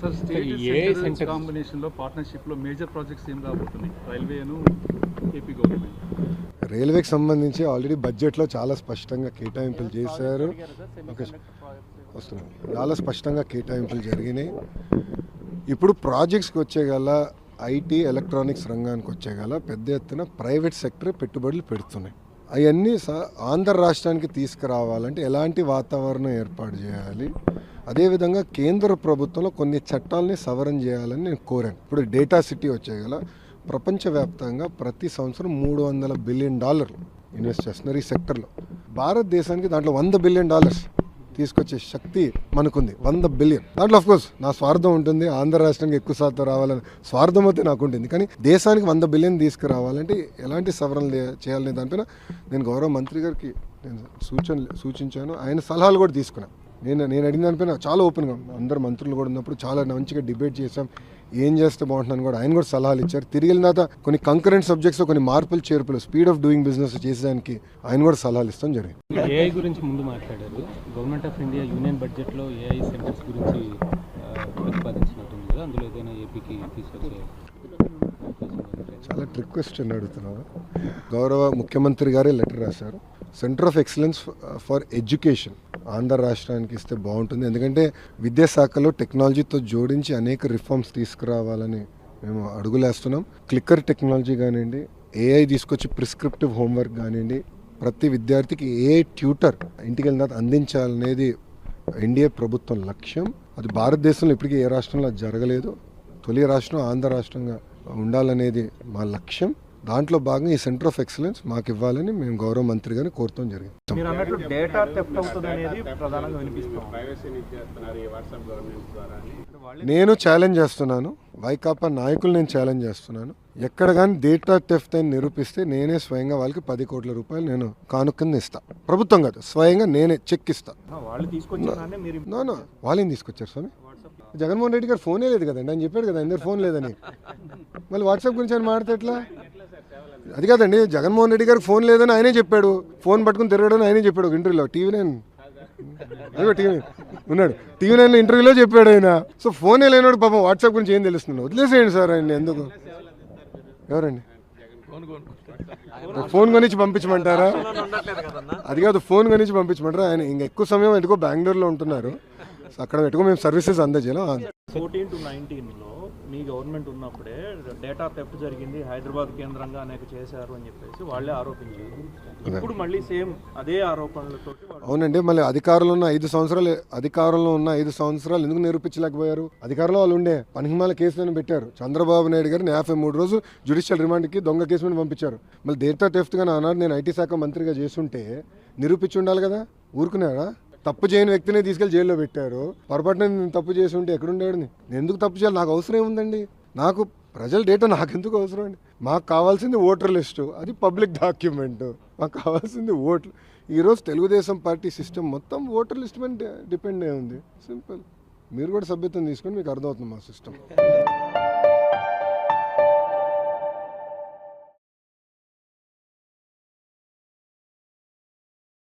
Sir state ఏ centre centre కాంబినేషన్లో పార్ట్నర్షిప్లో మేజర్ ప్రాజెక్ట్స్ ఏం రాబోతున్నాయి రైల్వేను ఏపీ గవర్నమెంట్ రైల్వేకి సంబంధించి ఆల్రెడీ బడ్జెట్లో చాలా స్పష్టంగా కేటాయింపులు చేశారు. వస్తున్నాం చాలా స్పష్టంగా కేటాయింపులు జరిగినాయి. ఇప్పుడు ప్రాజెక్ట్స్కి వచ్చేగల ఐటీ ఎలక్ట్రానిక్స్ రంగానికి వచ్చేగల పెద్ద ఎత్తున ప్రైవేట్ సెక్టర్ పెట్టుబడులు పెడుతున్నాయి. అవన్నీ ఆంధ్ర రాష్ట్రానికి తీసుకురావాలంటే ఎలాంటి వాతావరణం ఏర్పాటు చేయాలి? అదేవిధంగా కేంద్ర ప్రభుత్వంలో కొన్ని చట్టాలని సవరణ చేయాలని నేను కోరాను. ఇప్పుడు డేటా సిటీ వచ్చే గల ప్రపంచవ్యాప్తంగా ప్రతి సంవత్సరం మూడు వందల బిలియన్ డాలర్లు ఇన్వెస్ట్ చేస్తున్నారు ఈ సెక్టర్లో. భారతదేశానికి దాంట్లో వంద బిలియన్ డాలర్స్. తీసుకొచ్చే శక్తి మనకుంది. వంద బిలియన్. దాంట్లో ఆఫ్ కోర్స్ నా స్వార్థం ఉంటుంది ఆంధ్ర రాష్ట్రానికి ఎక్కువ శాతం రావాలని స్వార్థం అయితే నాకు ఉంటుంది కానీ దేశానికి వంద బిలియన్ తీసుకురావాలంటే ఎలాంటి సవరణలు చేయాలనే దానిపైన నేను గౌరవ మంత్రి గారికి నేను సూచన సూచించాను. ఆయన సలహాలు కూడా తీసుకున్నాను నేను నేను అడిగిన దానిపైన చాలా ఓపెన్గా అందరు మంత్రులు కూడా ఉన్నప్పుడు చాలా మంచిగా డిబేట్ చేశాం. ఏం చేస్తే బాగుంటుందని కూడా ఆయన కూడా సలహాలు ఇచ్చారు. తిరిగి తర్వాత కొన్ని కంకరెంట్ సబ్జెక్ట్స్ కొన్ని మార్పులు చేర్పులు స్పీడ్ ఆఫ్ డూయింగ్ బిజినెస్ చేసేదానికి ఆయన కూడా సలహాలు ఇస్తాం జరిగింది. ఏఐ గురించి ముందు మాట్లాడారు. గవర్నమెంట్ ఆఫ్ ఇండియా యూనియన్ బడ్జెట్లో ఏఐ సెంటర్స్ గురించి ప్రతిపాదించినట్టుంది కదా. అందులో ఏదైనా ఏపీకి తీసుకొచ్చే చాలా ట్రిక్ క్వశ్చన్ అడుగుతున్నాను గౌరవ ముఖ్యమంత్రి గారే లెటర్ రాశారు. Centre of excellence for education Andhra రాష్ట్రానికి ఇస్తే బాగుంటుంది. ఎందుకంటే విద్యాశాఖలో టెక్నాలజీతో జోడించి అనేక రిఫార్మ్స్ తీసుకురావాలని మేము అడుగులేస్తున్నాం. క్లిక్కర్ టెక్నాలజీ కానివ్వండి ఏఐ తీసుకొచ్చి ప్రిస్క్రిప్టివ్ హోంవర్క్ కానివ్వండి ప్రతి విద్యార్థికి ఏ ట్యూటర్ ఇంటికి వెళ్ళిన తర్వాత అందించాలనేది ఎన్డీఏ ప్రభుత్వం లక్ష్యం. అది భారతదేశంలో ఇప్పటికీ ఏ రాష్ట్రంలో జరగలేదు. తొలి రాష్ట్రం ఆంధ్ర రాష్ట్రంగా ఉండాలనేది మా లక్ష్యం. దాంట్లో భాగంగా ఈ సెంటర్ ఆఫ్ ఎక్సలెన్స్ మాకు ఇవ్వాలని మేము గౌరవ మంత్రి గారిని కోరుతాం జరిగింది. మీరు అన్నట్టు డేటా థెఫ్ట్ అవుతుంది అనేది ప్రధానంగా వినిపిస్తాం నేను ఛాలెంజ్ చేస్తున్నాను. వైకాపా నాయకులు నేను ఛాలెంజ్ చేస్తున్నాను. ఎక్కడ కానీ డేటా టెఫ్ట్ అని నిరూపిస్తే నేనే స్వయంగా వాళ్ళకి పది కోట్ల రూపాయలు నేను కానుకని ఇస్తా. ప్రభుత్వం కాదు స్వయంగా నేనే చెక్ ఇస్తా. వాళ్ళు తీసుకొచ్చిన మీరు నో నో వాళ్ళేం తీసుకొచ్చారు స్వామి? జగన్మోహన్ రెడ్డి గారు ఫోనే లేదు కదండి. అని చెప్పాడు కదా అందరు ఫోన్ లేదని. మళ్ళీ వాట్సాప్ గురించి ఆయన మాడితే ఎట్లా? అది కాదండి జగన్మోహన్ రెడ్డి గారికి ఫోన్ లేదని ఆయనే చెప్పాడు. ఫోన్ పట్టుకుని తిరగడం ఆయనే చెప్పాడు ఒక ఇంటర్వ్యూలో. TV nine. అదే టీవీ ఉన్నాడు. టీవీ నైన్ ఇంటర్వ్యూలో చెప్పాడు ఆయన. సో ఫోనే లేనివాడు పాపం వాట్సాప్ గురించి ఏం తెలుస్తుంది? వదిలేసేయండి సార్ ఆయన ఎందుకు? ఎవరండి? ఫోన్ కొనిచ్చి పంపించమంటారా? అది కాదు ఫోన్ కొనిచ్చి పంపించమంటారా? ఆయన ఇంకా ఎక్కువ సమయం ఎందుకో బెంగళూరులో ఉంటున్నారు. అక్కడ పెట్టుకో మేము సర్వీసెస్ అందజేయాలి. ఫోర్టీన్ టు నైన్టీన్లో మీ గవర్నమెంట్ ఉన్నప్పుడే డేటా థెఫ్ట్ జరిగింది హైదరాబాద్ కేంద్రంగా అనేక చేశారు అని చెప్పేసి వాళ్ళే ఆరోపించారు. ఇప్పుడు మళ్ళీ సేమ్ అదే ఆరోపణలతో అవునండి మళ్ళీ అధికారంలో ఉన్న ఐదు సంవత్సరాలు అధికారంలో ఉన్న ఐదు సంవత్సరాలు ఎందుకు నిరూపించలేకపోయారు? అధికారంలో వాళ్ళు ఉండే పనిహిమాల కేసులను పెట్టారు. చంద్రబాబు నాయుడు గారిని యాభై మూడు రోజులు జ్యుడిషియల్ రిమాండ్కి దొంగ కేసు మీద పంపించారు. మళ్ళీ డేటా టెఫ్ట్గా ఆనాడు నేను ఐటీ శాఖ మంత్రిగా చేస్తుంటే నిరూపించి ఉండాలి కదా? ఊరుకున్నారా తప్పు చేయని వ్యక్తిని తీసుకెళ్ళి జైల్లో పెట్టారు. పొరపాటున నేను తప్పు చేసి ఉంటే ఎక్కడుండేవాడిని? నేను ఎందుకు తప్పు చేయాలి? నాకు అవసరం ఏముందండి? నాకు ప్రజల డేటా నాకు ఎందుకు అవసరం అండి? మాకు కావాల్సింది ఓటర్ లిస్టు. అది పబ్లిక్ డాక్యుమెంట్. మాకు కావాల్సింది ఓట్లు ఈరోజు తెలుగుదేశం పార్టీ సిస్టమ్ మొత్తం ఓటర్ లిస్ట్ మీద డిపెండ్ అయి ఉంది. సింపుల్. మీరు కూడా సభ్యత్వం తీసుకొని మీకు అర్థమవుతుంది మా సిస్టమ్.